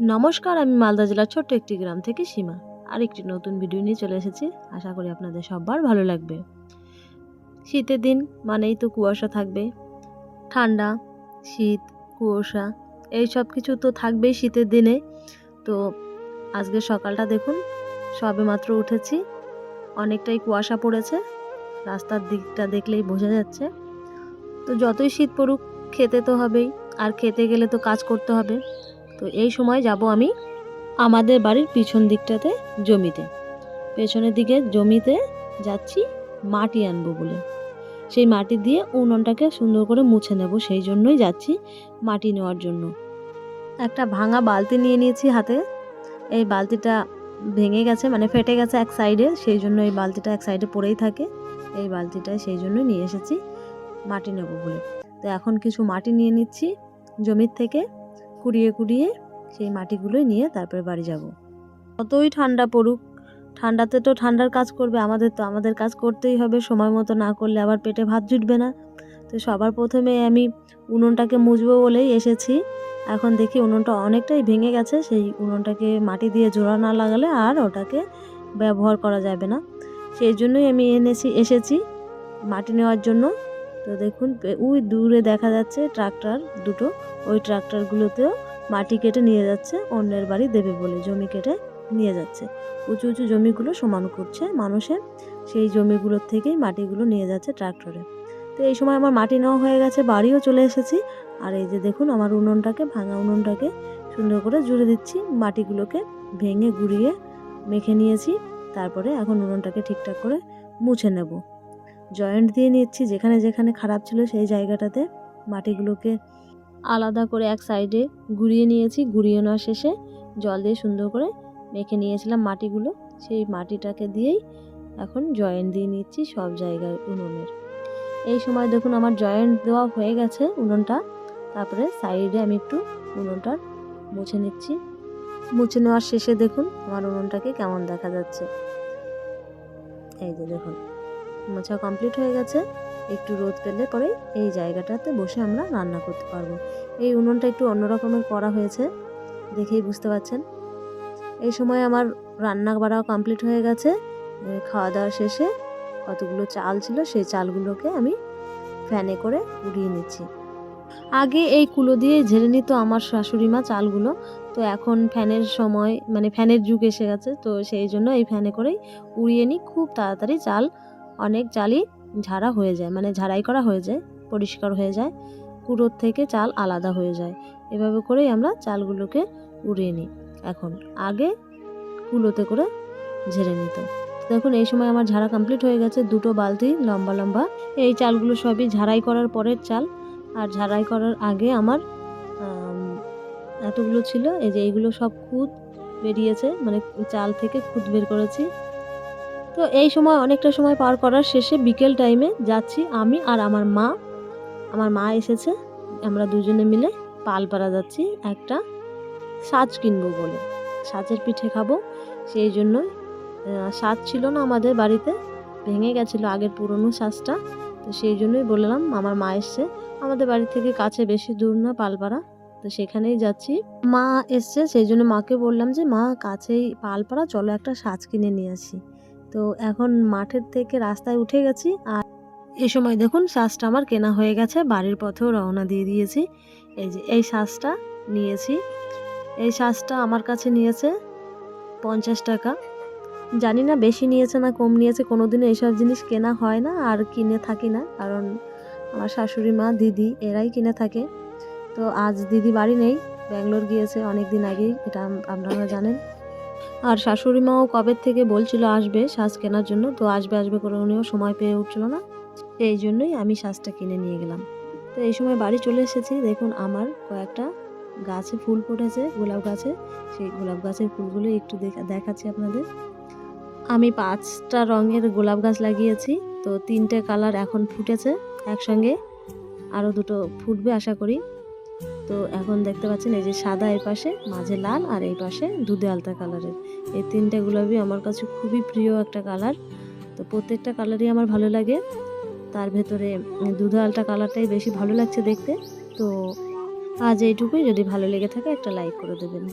নমস্কার, আমি মালদা জেলার ছোট্ট একটি গ্রাম থেকে সীমা। আর একটি নতুন ভিডিও নিয়ে চলে এসেছি। আশা করি আপনাদের সবার ভালো লাগবে। শীতের দিন মানেই তো কুয়াশা থাকবে। ঠান্ডা, শীত, কুয়াশা, এই সব কিছু তো থাকবেই শীতের দিনে। তো আজকে সকালটা দেখুন, সবে মাত্র উঠেছি। অনেকটাই কুয়াশা পড়েছে। রাস্তার দিকটা দেখলেই বোঝা যাচ্ছে। তো যতই শীত পড়ুক, খেতে তো হবেই। আর খেতে গেলে তো কাজ করতে হবে। তো এই সময় যাব আমি আমাদের বাড়ির পিছন দিকটাতে জমিতে। পেছনের দিকে জমিতে যাচ্ছি, মাটি আনব বলে। সেই মাটি দিয়ে উনুনটাকে সুন্দর করে মুছে নেব, সেই জন্যই যাচ্ছি মাটি নেওয়ার জন্য। একটা ভাঙা বালতি নিয়ে নিয়েছি হাতে। এই বালতিটা ভেঙে গেছে মানে ফেটে গেছে এক সাইডে, সেই জন্য এই বালতিটা এক সাইডে পড়েই থাকে। এই বালতিটা সেই জন্য নিয়ে এসেছি মাটি নেব বলে। তো এখন কিছু মাটি নিয়ে নিচ্ছি জমির থেকে। কুড়িয়ে কুড়িয়ে সেই মাটিগুলো নিয়ে তারপরে বাড়ি যাব। কতই ঠান্ডা পড়ুক, ঠান্ডাতে তো ঠান্ডার কাজ করবে আমাদের তো, আমাদের কাজ করতেই হবে, সময় মতো না করলে আবার পেটে ভাত জুটবে না। তো সবার প্রথমে আমি উনুনটাকে মুছবো বলেই এসেছি। এখন দেখি উনুনটা অনেকটাই ভেঙে গেছে, সেই উনুনটাকে মাটি দিয়ে জোড়া না লাগালে আর ওটাকে ব্যবহার করা যাবে না। সেই জন্যই আমি এনেছি, এসেছি মাটি নেওয়ার জন্য। তো দেখুন ওই দূরে দেখা যাচ্ছে ট্রাক্টর দুটো। ওই ট্রাক্টরগুলোতেও মাটি কেটে নিয়ে যাচ্ছে, অন্যের বাড়ি দেবে বলে জমি কেটে নিয়ে যাচ্ছে। উঁচু উঁচু জমিগুলো সমান করছে মানুষের, সেই জমিগুলোর থেকেই মাটিগুলো নিয়ে যাচ্ছে ট্রাক্টরে। তো এই সময় আমার মাটি নেওয়া হয়ে গেছে, বাড়িও চলে এসেছি। আর এই যে দেখুন, আমার উনুনটাকে, ভাঙা উনুনটাকে সুন্দর করে জুড়ে দিচ্ছি, মাটিগুলোকে ভেঙে গুঁড়িয়ে মেখে নিয়েছি। তারপরে এখন উনুনটাকে ঠিকঠাক করে মুছে নেব। জয়েন্ট দিয়ে নিচ্ছি, যেখানে যেখানে খারাপ ছিল সেই জায়গাটাতে মাটিগুলোকে আলাদা করে এক সাইডে গুঁড়িয়ে নিয়েছি। গুঁড়িয়ে নেওয়া শেষে জল দিয়ে সুন্দর করে মেখে নিয়েছিলাম মাটিগুলো। সেই মাটিটাকে দিয়েই এখন জয়েন্ট দিয়ে নিচ্ছি সব জায়গায় উনুনের। এই সময় দেখুন আমার জয়েন্ট দেওয়া হয়ে গেছে উনুনটা। তারপরে সাইডে আমি একটু উনুনটা মুছে নিচ্ছি। মুছে নেওয়ার শেষে দেখুন আমার উনুনটাকে কেমন দেখা যাচ্ছে। এই যে দেখুন। মোছা কমপ্লিট হয়ে গেছে। একটু রোদ পেলে পরে এই জায়গাটাতে বসে আমরা রান্না করতে পারব। এই উনুনটা একটু অন্য রকমের করা হয়েছে, দেখেই বুঝতে পারছেন। এই সময় আমার রান্না বাড়াও কমপ্লিট হয়ে গেছে। খাওয়া দাওয়া শেষে কতগুলো চাল ছিল, সেই চালগুলোকে আমি ফ্যানে করে উড়িয়ে নিচ্ছি। আগে এই কুলো দিয়ে ঝেড়ে নিত আমার শাশুড়ি মা চালগুলো। তো এখন ফ্যানের সময় মানে ফ্যানের যুগ এসে গেছে, তো সেই জন্য এই ফ্যানে করেই উড়িয়ে নিই। খুব তাড়াতাড়ি চাল অনেক চালই ঝাড়া হয়ে যায় মানে ঝাড়াই করা হয়ে যায়, পরিষ্কার হয়ে যায়। কুড়োর থেকে চাল আলাদা হয়ে যায়। এভাবে করেই আমরা চালগুলোকে উড়িয়ে নিই। এখন আগে কুলোতে করে ঝেড়ে নিত দেখুন, এই সময় আমার ঝাড়া কমপ্লিট হয়ে গেছে, দুটো বালতি লম্বা লম্বা। এই চালগুলো সবই ঝাড়াই করার পরের চাল। আর ঝাড়াই করার আগে আমার এতগুলো ছিল, এই যে এইগুলো সব খুদ বেরিয়েছে মানে চাল থেকে খুদ বের করেছি। তো এই সময় অনেকটা সময় পার করার শেষে বিকেল টাইমে যাচ্ছি আমি আর আমার মা। আমার মা এসেছে আমরা দুজনে মিলে পালপাড়া যাচ্ছি একটা সাজ কিনবো বলে। সাজের পিঠে খাব সেই জন্যই আহ, সাজ ছিল না আমাদের বাড়িতে ভেঙে গেছিল আগের পুরনো সাজটা তো সেই জন্যই বললাম আমার মা এসছে। আমাদের বাড়ি থেকে কাছে বেশি দূর না পালপাড়া তো সেখানেই যাচ্ছি। মা এসছে সেই জন্য মাকে বললাম যে মা কাছেই পালপাড়া চলো একটা সাজ কিনে নিয়ে আসি। তো এখন মাঠের থেকে রাস্তায় উঠে গেছি আর এই সময় দেখুন শ্বাসটা আমার কেনা হয়ে গেছে, বাড়ির পথেও রওনা দিয়ে দিয়েছি। এই যে, এই শ্বাসটা নিয়েছি। এই শ্বাসটা আমার কাছে নিয়েছে পঞ্চাশ টাকা। জানি না বেশি নিয়েছে না কম নিয়েছে কোনো দিনও এইসব জিনিস কেনা হয় না আর কিনে থাকি না। কারণ আমার শাশুড়ি মা, দিদি এরাই কিনে থাকে। তো আজ দিদি বাড়ি নেই, ব্যাঙ্গালোর গিয়েছে অনেক দিন আগেই, এটা আপনারা জানেন। আর শাশুড়ি মাও কবে থেকে বলছিল আসবে শ্বাস কেনার জন্য, তো আসবে আসবে করে উনিও সময় পেয়ে উঠছিল না। এই জন্যই আমি শ্বাসটা কিনে নিয়ে গেলাম। তো এই সময় বাড়ি চলে এসেছি। দেখুন, আমার কয়েকটা গাছে ফুল ফুটেছে, গোলাপ গাছে। সেই গোলাপ গাছের ফুলগুলো একটু দেখা, দেখাচ্ছি আপনাদের। আমি পাঁচটা রঙের গোলাপ গাছ লাগিয়েছি, তো তিনটে কালার এখন ফুটেছে একসঙ্গে। আরও দুটো ফুটবে, আশা করি। তো এখন দেখতে পাচ্ছেন এই যে সাদা এই পাশে, মাঝে লাল আর এই পাশে দুধে আলতা কালারের। এই তিনটে গোলাপি আমার কাছে খুবই প্রিয় একটা কালার। তো প্রত্যেকটা কালারই আমার ভালো লাগে। তার ভেতরে দুধে আলতা কালারটাই বেশি ভালো লাগছে দেখতে। তো আজ এইটুকুই। যদি ভালো লেগে থাকে একটা লাইক করে দেবেন।